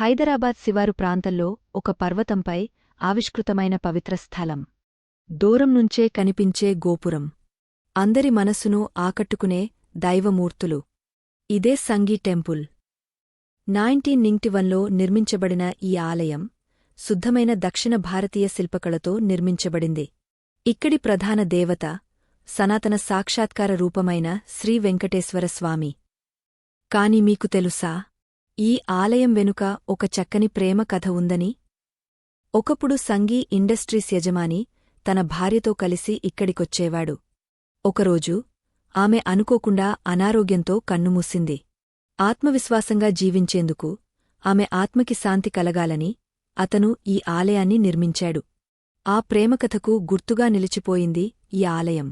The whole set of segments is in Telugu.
హైదరాబాద్ శివారు ప్రాంతంలో ఒక పర్వతంపై ఆవిష్కృతమైన పవిత్ర స్థలం. దూరం నుంచే కనిపించే గోపురం. అందరి మనసును ఆకట్టుకునే దైవమూర్తులు. ఇదే సంగీ టెంపుల్. నైన్టీన్ నింగ్టివన్లో నిర్మించబడిన ఈ ఆలయం శుద్ధమైన దక్షిణ భారతీయ శిల్పకళతో నిర్మించబడింది. ఇక్కడి ప్రధాన దేవత సనాతన సాక్షాత్కార రూపమైన శ్రీ వెంకటేశ్వర స్వామి. కాని మీకు తెలుసా? ఈ ఆలయం వెనుక ఒక చక్కని ప్రేమ కథ ఉందని. ఒకప్పుడు సంగీ ఇండస్ట్రీస్ యజమాని తన భార్యతో కలిసి ఇక్కడికొచ్చేవాడు. ఒకరోజు ఆమె అనుకోకుండా అనారోగ్యంతో కన్నుమూసింది. ఆత్మవిశ్వాసంగా జీవించేందుకు ఆమె ఆత్మకి శాంతి కలగాలని అతను ఈ ఆలయాన్ని నిర్మించాడు. ఆ ప్రేమకథకు గుర్తుగా నిలిచిపోయింది ఈ ఆలయం.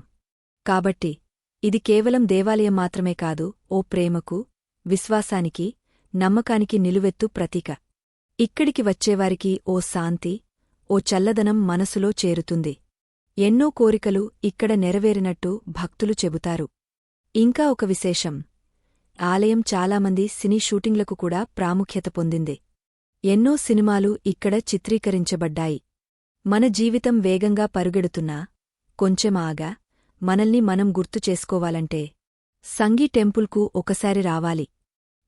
కాబట్టి ఇది కేవలం దేవాలయం మాత్రమే కాదు ఓ ప్రేమకు విశ్వాసానికి నమ్మకానికి నిలువెత్తు ప్రతీక. ఇక్కడికి వచ్చేవారికి ఓ శాంతి ఓ చల్లదనం మనసులో చేరుతుంది. ఎన్నో కోరికలు ఇక్కడ నెరవేరినట్టు భక్తులు చెబుతారు. ఇంకా ఒక విశేషం. ఆలయం చాలామంది సినీ షూటింగ్లకు కూడా ప్రాముఖ్యత పొందింది. ఎన్నో సినిమాలు ఇక్కడ చిత్రీకరించబడ్డాయి. మన జీవితం వేగంగా పరుగెడుతున్నా కొంచెం ఆగా మనల్ని మనం గుర్తు చేసుకోవాలంటే సంగీ టెంపుల్కు ఒకసారి రావాలి.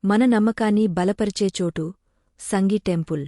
మన నమ్మకాన్ని బలపరిచే చోటు సంగీ టెంపుల్.